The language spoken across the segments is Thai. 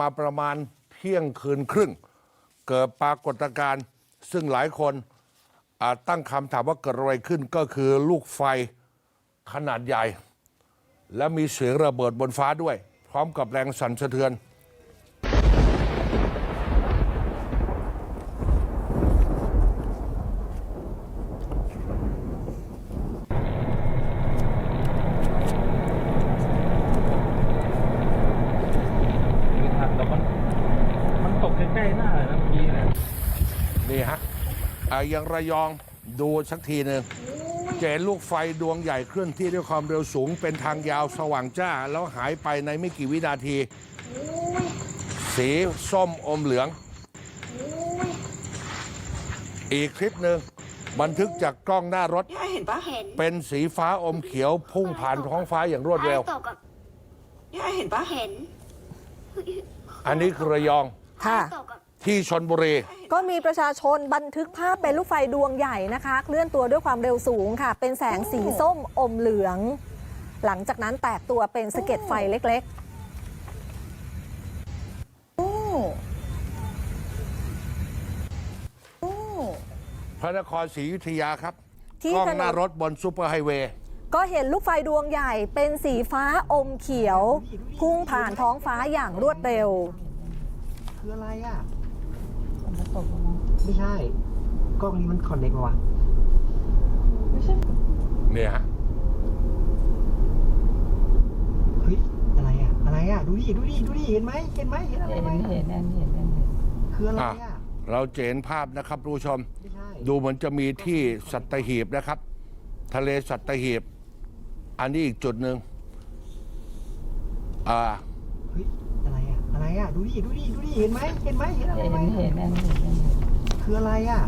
มาประมาณเที่ยงคืนครึ่ง เกิดปรากฏการณ์ซึ่งหลายคนอาจตั้งคำถามว่าเกิดอะไรขึ้นก็คือลูกไฟขนาดใหญ่ และมีเสียงระเบิดบนฟ้าด้วย พร้อมกับแรงสั่นสะเทือน ไม่ทันแล้วมันมันตกใกล้ๆหน้าเลยนะเมื่อกี้เนี่ย นี่ฮะ อ่ายังระยองดูสักทีหนึ่งจะเห็นลูกไฟดวงใหญ่เคลื่อนที่ด้วยความเร็วสูง เป็นทางยาวสว่างจ้า แล้วหายไปในไม่กี่วินาที สีส้มอมเหลือง อีกคลิปหนึ่งบันทึกจากกล้องหน้ารถย่าเห็นปะเห็นเป็นสีฟ้าอมเขียวพุ่งผ่านท้องฟ้าอย่างรวดเร็ว ตกกับย่าเห็นปะเห็นอันนี้คือระยอง ค่ะ ตกกับ ที่ชนบุรี ก็มีประชาชนบันทึกภาพเป็นลูกไฟดวงใหญ่นะคะ เคลื่อนตัวด้วยความเร็วสูงค่ะ เป็นแสงสีส้มอมเหลือง หลังจากนั้นแตกตัวเป็นสะเก็ดไฟเล็กพระนครศรีอยุธยาครับที่กล้องถนนหน้ารถบนซูเปอร์ไฮเวย์ๆก็เห็นลูกไฟดวงใหญ่เป็นสีฟ้าอมเขียว พุ่งผ่านท้องฟ้าอย่างรวดเร็ว คืออะไรอะ ไม่ใช่ กล้องนี้มันคอนเนคมาวะเนี่ยฮะเฮ้ยอะไรอะ อะไรอะ ดูดิดูดิดูดิเห็นไหมเห็นไหมเห็นอะไรเห็นไหมเห็นเห็นเห็นเห็นเห็นคืออะไรอะอะ เราจะเห็นภาพนะครับทุกผู้ชม ไม่ใช่ดูเหมือนจะมีที่สัตหีบนะครับ ทะเลสัตหีบ อันนี้อีกจุดหนึ่งอ่าเฮ้ย อะไรอะอะไรอะ ดูดิ ดูดิ ดูดิ เห็นไหมเห็นไหมเห็นอะไรเห็นไหมเห็นเห็นเห็นเห็นคืออะไรอะ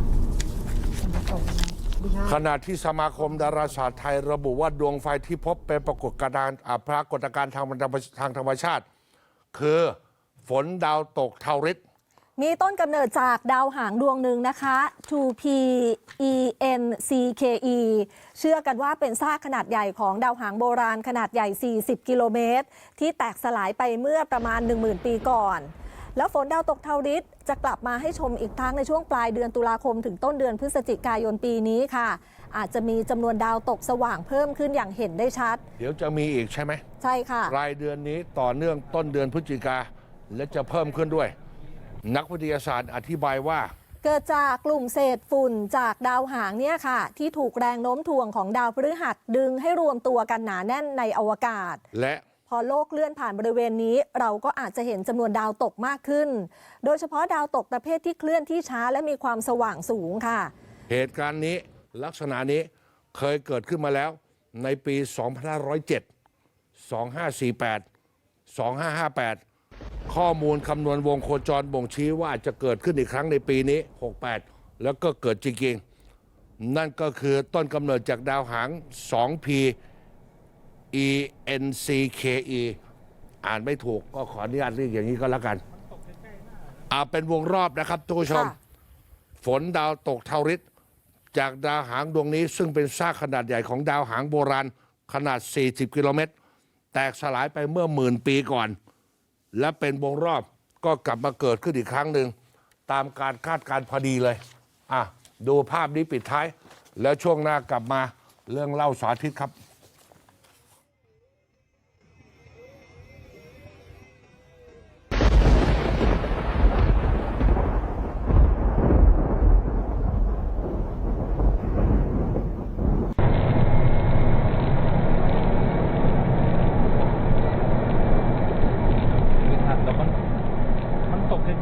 ไม่ใช่ขณะที่สมาคมดาราศาสตร์ไทยระบุว่าดวงไฟที่พบเป็นปรากฏการณ์อ่าปรากฏการณ์ทางธรรมทางธรรมชาติ คือฝนดาวตกเทาริด มีต้นกำเนิดจากดาวหางดวงหนึ่งนะคะ 2P E N C K E เชื่อกันว่าเป็นซากขนาดใหญ่ของดาวหางโบราณขนาดใหญ่ 40 กิโลเมตร ที่แตกสลายไปเมื่อประมาณ 10,000 ปีก่อน แล้วฝนดาวตกเทาริดจะกลับมาให้ชมอีกครั้งในช่วงปลายเดือนตุลาคมถึงต้นเดือนพฤศจิกายนปีนี้ค่ะ อาจจะมีจำนวนดาวตกสว่างเพิ่มขึ้นอย่างเห็นได้ชัด เดี๋ยวจะมีอีกใช่ไหมใช่ค่ะ รายเดือนนี้ต่อเนื่องต้นเดือนพฤศจิกาและจะเพิ่มขึ้นด้วย นักวิทยาศาสตร์อธิบายว่า เกิดจากกลุ่มเศษฝุ่นจากดาวหางเนี่ยค่ะ ที่ถูกแรงโน้มถ่วงของดาวพฤหัสดึงให้รวมตัวกันหนาแน่นในอวกาศ และพอโลกเลื่อนผ่านบริเวณนี้ เราก็อาจจะเห็นจำนวนดาวตกมากขึ้น โดยเฉพาะดาวตกประเภทที่เคลื่อนที่ช้าและมีความสว่างสูงค่ะ เหตุการณ์นี้ลักษณะนี้เคยเกิดขึ้นมาแล้วในปี 2507 2548 2558 ข้อมูลคำนวณวงโคจรบ่งชี้ว่าจะเกิดขึ้นอีกครั้งในปีนี้ 68 แล้วก็เกิดจริงๆ นั่นก็คือต้นกำเนิดจากดาวหาง 2P E N C K E อ่านไม่ถูกก็ขออนุญาตเรียกอย่างนี้ก็แล้วกันอ่าเป็นวงรอบนะครับทุกผู้ชม ค่ะ ฝนดาวตกเทาริดจากดาวหางดวงนี้ ซึ่งเป็นซากขนาดใหญ่ของดาวหางโบราณ ขนาด 40 กิโลเมตร แตกสลายไปเมื่อหมื่นปีก่อน และเป็นวงรอบก็กลับมาเกิดขึ้นอีกครั้งหนึ่งตามการคาดการณ์พอดีเลย อะ ดูภาพนี้ปิดท้าย แล้วช่วงหน้ากลับมาเรื่องเล่าสาธิตครับ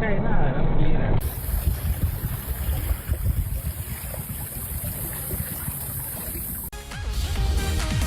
ใกล้หน้าแล้วเมื่อกี้นะ